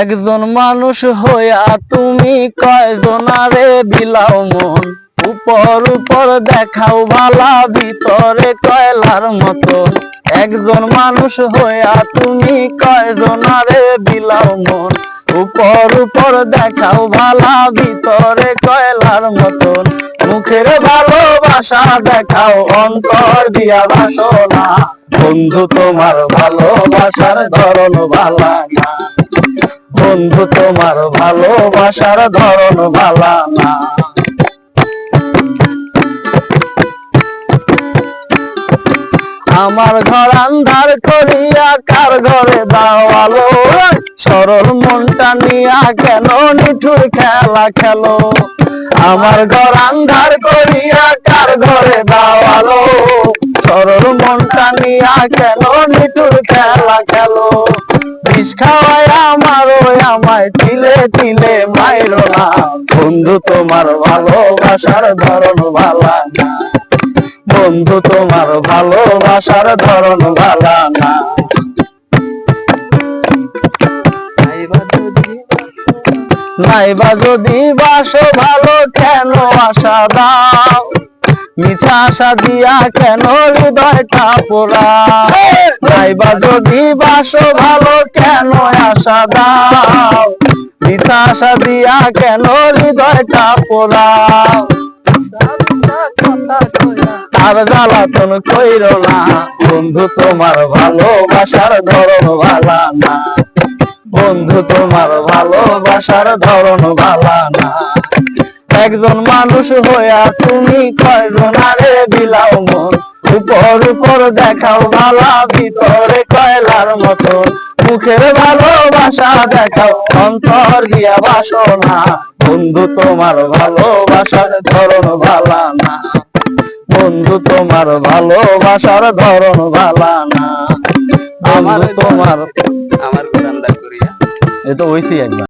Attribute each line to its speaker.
Speaker 1: একজন মানুষ হইয়া তুমি কয়জনারে বিলাও মন, উপর উপর দেখাও ভালা ভিতরে কয়লার মতন। একজন মানুষ হইয়া তুমি কয়জনারে বিলাও মন, উপর উপর দেখাও ভালা ভিতরে কয়লার মতন। মুখের ভালোবাসা দেখাও, অন্তর দিয়া বাসনা। বন্ধু, তোমার ভালোবাসার ধরন ভালা না। বন্ধু, তোমার ভালোবাসার ধরন ভালা না। আমার ঘর আন্ধার করিয়া কার ঘরে দাও আলো সরল মনটা নিয়া কেন নিঠুর খেলা খেলো? আমার ঘর আন্ধার করিয়া মনটা নিয়া কেন নিঠুর খেলা খেলো বিষ খাওয়াই আমার ওই আমায় তিলে তিলে মাইরো না। বন্ধু তোমার ভালোবাসার ধরন ভালা না। বন্ধু তোমার ভালোবাসার ধরন ভালা না। নাইবা যদি বাসো ভালো কেন আশা দাও? মিছা আশা দিয়া কেন হৃদয়টা পোড়া নাইবা যদি বাসো ভালো, কেন আশা দাও? মিছা আশা দিয়া কেন হৃদয়টা পোড়াও আর জ্বালাতন কইর না, বন্ধু তোমার ভালোবাসার ধরন ভালা না। বন্ধু তোমার ভালোবাসার ধরন ভালা না। একজন মানুষ হইয়া তুমি কয়জন? আরে বিলাও মন। উপর উপর দেখাও ভালা ভিতরে কয়লার মতো। মুখের ভালোবাসা দেখাও অন্তর দিয়া বাসনা। বন্ধু তোমার ভালোবাসার ধরন ভালা না। বন্ধু তোমার ভালোবাসার ধরন ভালা না। আমার তোমার
Speaker 2: আমার কোরআন করিয়া।
Speaker 1: এ তো হইছি একবার।